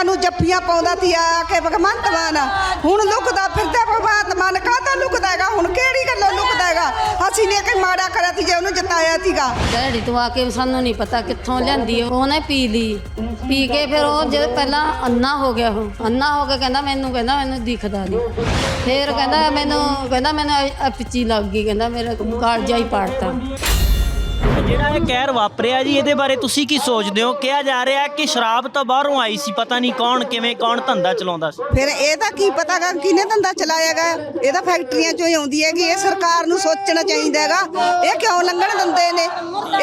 ਸਾਨੂੰ ਜੱਫੀਆਂ ਪਾਉਂਦਾ ਸੀ ਆ ਕੇ ਭਗਵੰਤ ਮਾਨ। ਹੁਣ ਲੁਕਦਾ ਫਿਰਦਾ ਭਗਵੰਤ ਮਾਨ। ਕਾਹਤੋਂ ਲੁਕਦਾ ਹੈਗਾ? ਹੁਣ ਕਿਹੜੀ ਗੱਲੋਂ ਲੁਕਦਾ ਹੈਗਾ? ਅਸੀਂ ਨੇ ਕਿ ਮਾੜਾ ਕਰਿਆ ਸੀ ਜੇ ਉਹਨੂੰ ਜਿਤਾਇਆ ਸੀਗਾ। ਡੈਡੀ ਤੋਂ ਆ ਕੇ ਸਾਨੂੰ ਨਹੀਂ ਪਤਾ ਕਿੱਥੋਂ ਲਿਆਂਦੀ ਉਹਨੇ ਪੀ ਲਈ। ਪੀ ਕੇ ਫਿਰ ਉਹ ਜਦ ਪਹਿਲਾਂ ਅੰਨਾ ਹੋ ਗਿਆ ਉਹ। ਅੰਨਾ ਹੋ ਕੇ ਕਹਿੰਦਾ ਮੈਨੂੰ ਕਹਿੰਦਾ ਮੈਨੂੰ ਦਿਖਦਾ ਨਹੀਂ ਫਿਰ ਕਹਿੰਦਾ ਮੈਨੂੰ ਕਹਿੰਦਾ ਮੈਨੂੰ ਇਹ ਲੱਗ ਗਈ। ਕਹਿੰਦਾ ਮੇਰਾ ਕਾਲਜਾ ਹੀ ਪਾੜਤਾ। ਜਿਹੜਾ ਇਹ ਕਹਿਰ ਵਾਪਰਿਆ ਜੀ ਇਹਦੇ ਬਾਰੇ ਤੁਸੀਂ ਕੀ ਸੋਚਦੇ ਹੋ? ਕਿਹਾ ਜਾ ਰਿਹਾ ਕਿ ਸ਼ਰਾਬ ਤਾਂ ਬਾਹਰੋਂ ਆਈ ਸੀ ਪਤਾ ਨਹੀਂ ਕੌਣ ਕਿਵੇਂ ਕੌਣ ਧੰਦਾ ਚਲਾਉਂਦਾ ਸੀ। ਫਿਰ ਇਹ ਤਾਂ ਕੀ ਪਤਾਗਾ ਕਿਹਨੇ ਧੰਦਾ ਚਲਾਇਆਗਾ ਇਹ ਤਾਂ ਫੈਕਟਰੀਆਂ ਚੋਂ ਹੀ ਆਉਂਦੀ ਹੈਗੀ ਇਹ ਸਰਕਾਰ ਨੂੰ ਸੋਚਣਾ ਚਾਹੀਦਾ ਹੈਗਾ। ਇਹ ਕਿਉਂ ਲੰਘਣ ਦਿੰਦੇ ਨੇ?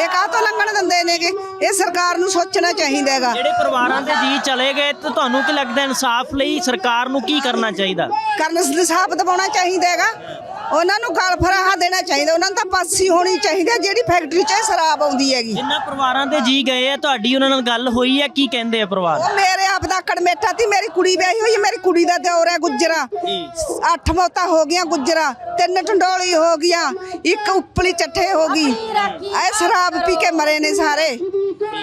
ਇਹ ਕਾਹਤੋਂ ਲੰਘਣ ਦਿੰਦੇ ਨੇਗੇ ਇਹ ਸਰਕਾਰ ਨੂੰ ਸੋਚਣਾ ਚਾਹੀਦਾ ਹੈਗਾ। ਜਿਹੜੇ ਪਰਿਵਾਰਾਂ ਦੇ ਜੀ ਚਲੇ ਗਏ ਤਾਂ ਤੁਹਾਨੂੰ ਕੀ ਲੱਗਦਾ ਇਨਸਾਫ ਲਈ ਸਰਕਾਰ ਨੂੰ ਕੀ ਕਰਨਾ ਚਾਹੀਦਾ? ਕਰਨ ਇਨਸਾਫ ਦਿਵਾਉਣਾ ਚਾਹੀਦਾ ਹੈਗਾ। ਉਹਨਾਂ ਨੂੰ ਗਲ ਫਰਾਹਾ ਦੇਣਾ ਚਾਹੀਦਾ ਉਹਨਾਂ ਨੂੰ ਤਾਂ ਪਾਸੀ ਹੋਣੀ ਚਾਹੀਦੀ ਹੈ ਜਿਹੜੀ ਫੈਕਟਰੀ 'ਚ ਇਹ ਸ਼ਰਾਬ ਆਉਂਦੀ ਹੈਗੀ। ਜਿੰਨਾ ਪਰਿਵਾਰਾਂ ਦੇ ਜੀ ਗਏ ਆ ਤੁਹਾਡੀ ਉਹਨਾਂ ਨਾਲ ਗੱਲ ਹੋਈ ਹੈ ਕੀ ਕਹਿੰਦੇ ਆ ਪਰਿਵਾਰ? ਉਹ ਮੇਰੇ ਆਪ ਦਾ ਕੜਮੇਠਾ ਤੀ ਮੇਰੀ ਕੁੜੀ ਵਿਆਹੀ ਹੋਈ ਹੈ ਮੇਰੀ ਕੁੜੀ ਦਾ ਦਿਓਰ ਹੈ ਗੁੱਜਰਾ। ਅੱਠ ਮੌਤਾਂ ਹੋ ਗਈਆਂ ਗੁੱਜਰਾ ਤਿੰਨ ਢੰਡੋਲੀ ਹੋ ਗਈਆਂ ਇੱਕ ਉੱਪਲੀ ਚੱਠੇ ਹੋ ਗਈ। ਐ ਸ਼ਰਾਬ ਪੀ ਕੇ ਮਰੇ ਨੇ ਸਾਰੇ।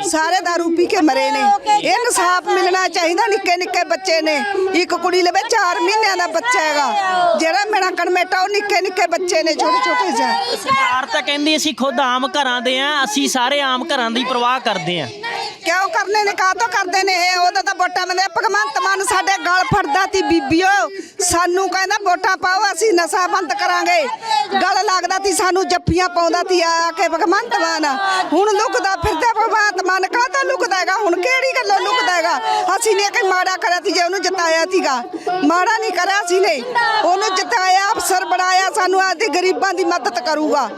ਸਾਰੇ दारू ਪੀ ਕੇ ਮਰੇ ਨੇ। ਇਹ ਇਨਸਾਫ ਮਿਲਣਾ ਚਾਹੀਦਾ ਨਿੱਕੇ ਨਿੱਕੇ ਬੱਚੇ ਨੇ। ਇੱਕ ਕੁੜੀ ਲਵੇ 4 ਮਹੀਨਿਆਂ ਦਾ ਬੱਚਾ ਹੈਗਾ। ਜਿਹੜਾ ਮੇਰਾ ਕੜਮੇਟਾ ਉਹ ਨਿੱਕੇ ਨਿੱਕੇ ਬੱਚੇ ਨੇ ਛੋਟੇ ਛੋਟੇ ਜਿਹੇ। ਸਰਕਾਰ ਤਾਂ ਕਹਿੰਦੀ ਅਸੀਂ ਖੁਦ ਆਮ ਘਰਾਂ ਦੇ ਆ ਅਸੀਂ ਸਾਰੇ ਆਮ ਘਰਾਂ ਦੀ ਪਰਵਾਹ ਕਰਦੇ ਆ। ਕਿਉਂ ਕਰਨੇ ਨੇ ਕਾਹਤੋਂ ਕਰਦੇ ਨੇ ਇਹ? ਉਹਦਾ ਤਾਂ ਵੋਟਾਂ ਮੰਦੇ ਭਗਵੰਤ ਮਾਨ ਸਾਡੇ ਗਲ ਫੜਦਾ ਤੀ ਬੀਬੀਓ। ਸਾਨੂੰ ਕਹਿੰਦਾ ਵੋਟਾਂ ਪਾਓ ਅਸੀਂ ਨਸ਼ਾ ਬੰਦ ਕਰਾਂਗੇ। ਗਲ ਲੱਗਦਾ ਤੀ ਸਾਨੂੰ ਜੱਫੀਆਂ ਪਾਉਂਦਾ ਤੀ ਆ ਕੇ ਭਗਵੰਤ ਮਾਨ। ਹੁਣ ਲੁਕਦਾ ਫਿਰਦਾ ਭਗਵੰਤ ਮਾਨ ਕਾਹਤੋਂ ਲੁਕਦਾ ਹੈਗਾ? ਹੁਣ ਕਿਹੜੀ ਗੱਲੋਂ ਲੁਕਦਾ ਹੈਗਾ? ਅਸੀਂ ਨੇ ਕਿ ਮਾੜਾ ਕਰਿਆ ਸੀ, ਜੇ ਉਹਨੂੰ ਜਿਤਾਇਆ ਸੀਗਾ। ਮਾੜਾ ਨਹੀਂ ਕਰਿਆ ਸੀ ਨੇ। ਉਹਨੂੰ ਜਿਤਾਇਆ, ਅਫਸਰ ਬਣਾਇਆ, ਸਾਨੂੰ ਆਦੀ ਗਰੀਬਾਂ ਦੀ ਮਦਦ ਕਰੂਗਾ।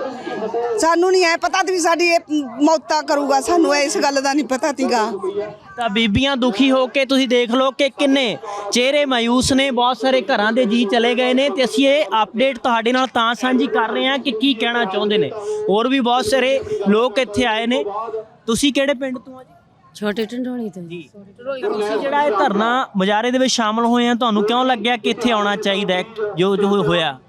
ਸਾਨੂੰ ਨਹੀਂ ਐ ਪਤਾ ਵੀ ਸਾਡੀ ਇਹ ਮੌਤਾਂ ਕਰੂਗਾ। ਸਾਨੂੰ ਇਸ ਗੱਲ ਦਾ ਨਹੀਂ ਪਤਾ ਤੀਗਾ ਤਾਂ ਬੀਬੀਆਂ ਦੁਖੀ ਹੋ ਕੇ ਤੁਸੀਂ ਦੇਖ ਲਓ ਕਿ ਕਿੰਨੇ ਚਿਹਰੇ ਮਾਯੂਸ ਨੇ। ਬਹੁਤ ਸਾਰੇ ਘਰਾਂ ਦੇ ਜੀ ਚਲੇ ਗਏ ਨੇ ਤੇ ਅਸੀਂ ਇਹ ਅਪਡੇਟ ਤੁਹਾਡੇ ਨਾਲ ਤਾਂ ਸਾਂਝੀ ਕਰ ਰਹੇ ਹਾਂ ਕਿ ਕੀ ਕਹਿਣਾ ਚਾਹੁੰਦੇ ਨੇ। ਹੋਰ ਵੀ ਬਹੁਤ ਸਾਰੇ ਲੋਕ ਇੱਥੇ ਆਏ ਨੇ। ਤੁਸੀਂ ਕਿਹੜੇ ਪਿੰਡ ਤੋਂ ਆ ਜੀ? ਛੋਟੇ ਢੰਡੋਲੀ ਤੋਂ। ਜੀ। ਤੁਸੀਂ ਜਿਹੜਾ ਇਹ ਧਰਨਾ ਮੁਜ਼ਾਹਰੇ ਦੇ ਵਿੱਚ ਸ਼ਾਮਲ ਹੋਏ ਆ ਤੁਹਾਨੂੰ ਕਿਉਂ ਲੱਗਿਆ ਕਿ ਇੱਥੇ ਆਉਣਾ ਚਾਹੀਦਾ ਹੈ? ਜੋ ਜੋ ਹੋਇਆ।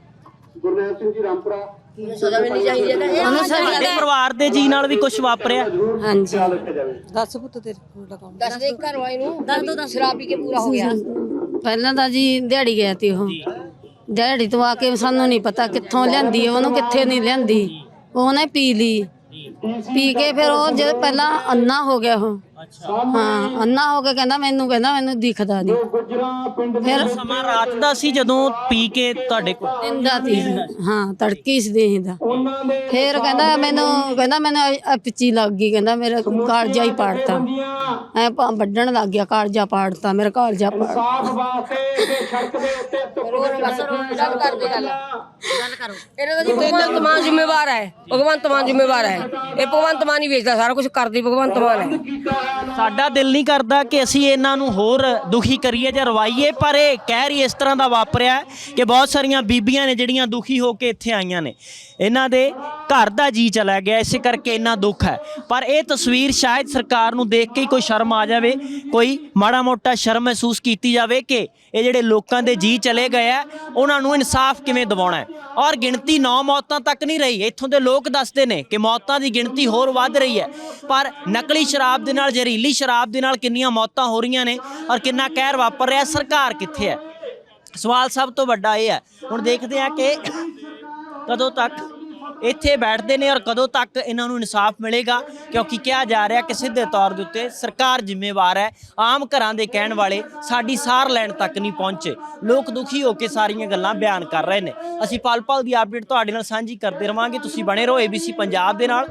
ਉਹਨੂੰ ਸਜ਼ਾ ਤੁਹਾਡੇ ਪਰਿਵਾਰ ਦੇ ਜੀ ਨਾਲ ਵੀ ਕੁਝ ਵਾਪਰਿਆ? ਹਾਂਜੀ। ਦੱਸ ਦੇ ਘਰ ਵਾਲੇ ਨੂੰ। ਦੱਸ ਦੋ ਸ਼ਰਾਬ ਪੀ ਕੇ ਪੂਰਾ ਹੋ ਗਿਆ। ਪਹਿਲਾਂ ਤਾਂ ਜੀ ਦਿਹਾੜੀ ਗਿਆ ਤੀ ਉਹ। ਦਿਹਾੜੀ ਤੋਂ ਆ ਕੇ ਸਾਨੂੰ ਨਹੀਂ ਪਤਾ ਕਿੱਥੋਂ ਲਿਆਂਦੀ ਉਹ, ਉਹਨੂੰ ਕਿੱਥੇ ਨਹੀਂ ਲਿਆਂਦੀ। ਉਹਨੇ ਪੀ ਲਈ। ਪੀ ਕੇ ਫਿਰ ਉਹ ਜਦ ਪਹਿਲਾਂ ਅੰਨਾ ਹੋ ਗਿਆ ਉਹ। ਹਾਂ ਅੰਨਾ ਹੋ ਕੇ ਕਹਿੰਦਾ ਮੈਨੂੰ ਕਹਿੰਦਾ ਮੈਨੂੰ ਦਿਖਦਾ ਨਹੀਂ ਫਿਰ ਸਮਾਂ ਰਾਤ ਦਾ ਸੀ ਜਦੋਂ ਪੀ ਕੇ ਤੁਹਾਡੇ ਕੋਲ ਦਿੰਦਾ ਤੀ ਹਾਂ ਤੜਕੀ ਇਸ ਦੇ। ਦਾ ਫਿਰ ਕਹਿੰਦਾ ਮੈਨੂੰ ਕਹਿੰਦਾ ਮੈਨੂੰ ਇਹ- ਇਹ ਪਿੱਚੀ ਲੱਗ ਗਈ ਕਹਿੰਦਾ ਮੇਰਾ ਕਾਲਜਾ ਹੀ ਪਾੜਤਾ। ਐ ਪਾ ਵੱਢਣ ਲੱਗ ਗਿਆ ਕਾਲਜਾ ਪਾੜਤਾ ਮੇਰਾ ਕਾਲਜਾ ਪਾੜਤਾ। ਗੱਲ ਕਰਦੇ ਗੱਲ ਗੱਲ ਕਰੋ। ਇਹਨਾਂ ਦਾ ਜੀ ਭਗਵੰਤ ਮਾਨ ਜ਼ਿੰਮੇਵਾਰ ਹੈ। ਭਗਵੰਤ ਮਾਨ ਜ਼ਿੰਮੇਵਾਰ ਹੈ। ਇਹ ਭਗਵੰਤ ਮਾਨ ਹੀ ਵੇਚਦਾ ਸਾਰਾ ਕੁਝ ਕਰਦੀ ਭਗਵੰਤ ਮਾਨ ਹੈ। ਸਾਡਾ ਦਿਲ ਨਹੀਂ ਕਰਦਾ ਕਿ ਅਸੀਂ ਇਹਨਾਂ ਨੂੰ ਹੋਰ ਦੁਖੀ ਕਰੀਏ ਜਾਂ ਰਵਾਈਏ, ਪਰ ਇਹ ਕਹਿਰ ਹੀ ਇਸ ਤਰ੍ਹਾਂ ਦਾ ਵਾਪਰਿਆ ਕਿ ਬਹੁਤ ਸਾਰੀਆਂ ਬੀਬੀਆਂ ਨੇ ਜਿਹੜੀਆਂ ਦੁਖੀ ਹੋ ਕੇ ਇੱਥੇ ਆਈਆਂ ਨੇ। ਇਹਨਾਂ ਦੇ ਘਰ ਦਾ ਜੀ ਚਲਾ ਗਿਆ, ਇਸੇ ਕਰਕੇ ਇੰਨਾ ਦੁੱਖ ਹੈ। ਪਰ ਇਹ ਤਸਵੀਰ ਸ਼ਾਇਦ ਸਰਕਾਰ ਨੂੰ ਦੇਖ ਕੇ ਹੀ ਕੋਈ ਸ਼ਰਮ ਆ ਜਾਵੇ, ਕੋਈ ਮਾੜਾ ਮੋਟਾ ਸ਼ਰਮ ਮਹਿਸੂਸ ਕੀਤੀ ਜਾਵੇ ਕਿ ਇਹ ਜਿਹੜੇ ਲੋਕਾਂ ਦੇ ਜੀ ਚਲੇ ਗਏ ਆ, ਉਹਨਾਂ ਨੂੰ ਇਨਸਾਫ ਕਿਵੇਂ ਦਿਵਾਉਣਾ ਹੈ? ਔਰ ਗਿਣਤੀ 9 ਮੌਤਾਂ ਤੱਕ ਨਹੀਂ ਰਹੀ, ਇੱਥੋਂ ਦੇ ਲੋਕ ਦੱਸਦੇ ਨੇ ਕਿ ਮੌਤਾਂ ਦੀ ਗਿਣਤੀ ਹੋਰ ਵੱਧ ਰਹੀ ਹੈ। ਪਰ ਨਕਲੀ ਸ਼ਰਾਬ ਦੇ ਨਾਲ ਜ਼ਹਿਰੀਲੀ ਸ਼ਰਾਬ ਦੇ ਨਾਲ ਕਿੰਨੀਆਂ ਮੌਤਾਂ ਹੋ ਰਹੀਆਂ ਨੇ ਔਰ ਕਿੰਨਾ ਕਹਿਰ ਵਾਪਰ ਰਿਹਾ, ਸਰਕਾਰ ਕਿੱਥੇ ਹੈ? ਸਵਾਲ ਸਭ ਤੋਂ ਵੱਡਾ ਇਹ ਹੈ। ਹੁਣ ਦੇਖਦੇ ਆ ਕਿ ਕਦੋਂ ਤੱਕ ਇੱਥੇ ਬੈਠਦੇ ਨੇ ਔਰ ਕਦੋਂ ਤੱਕ ਇਹਨਾਂ ਨੂੰ ਇਨਸਾਫ ਮਿਲੇਗਾ, ਕਿਉਂਕਿ ਕਿਹਾ ਜਾ ਰਿਹਾ ਕਿ ਸਿੱਧੇ ਤੌਰ ਦੇ ਉੱਤੇ ਸਰਕਾਰ ਜ਼ਿੰਮੇਵਾਰ ਹੈ, ਆਮ ਘਰਾਂ ਦੇ ਕਹਿਣ ਵਾਲੇ ਸਾਡੀ ਸਾਰ ਲੈਣ ਤੱਕ ਨਹੀਂ ਪਹੁੰਚੇ। ਲੋਕ ਦੁਖੀ ਹੋ ਕੇ ਸਾਰੀਆਂ ਗੱਲਾਂ ਬਿਆਨ ਕਰ ਰਹੇ ਨੇ। ਅਸੀਂ ਪਲ ਪਲ ਦੀ ਅਪਡੇਟ ਤੁਹਾਡੇ ਨਾਲ ਸਾਂਝੀ ਕਰਦੇ ਰਵਾਂਗੇ। ਤੁਸੀਂ ਬਣੇ ਰਹੋ ABC ਪੰਜਾਬ ਦੇ ਨਾਲ।